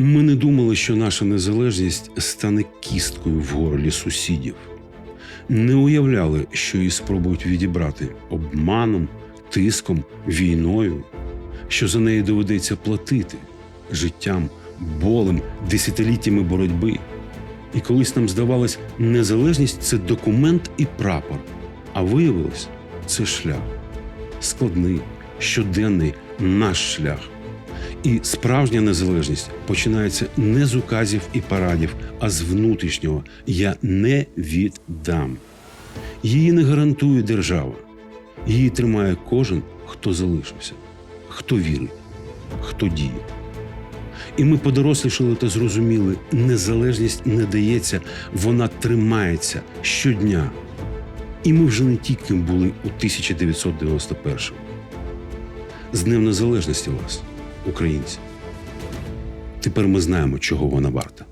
Ми не думали, що наша незалежність стане кісткою в горлі сусідів. Не уявляли, що її спробують відібрати обманом, тиском, війною, що за неї доведеться платити життям, болем, десятиліттями боротьби. І колись нам здавалось, незалежність це документ і прапор, а виявилось, це шлях складний, щоденний наш шлях. І справжня незалежність починається не з указів і парадів, а з внутрішнього я не віддам. Її не гарантує держава. Її тримає кожен, хто залишився, хто вірить, хто діє. І ми подорослішали та зрозуміли, незалежність не дається, вона тримається щодня. І ми вже не ті, ким були у 1991-му. З Днем Незалежності вас, українці. Тепер ми знаємо, чого вона варта.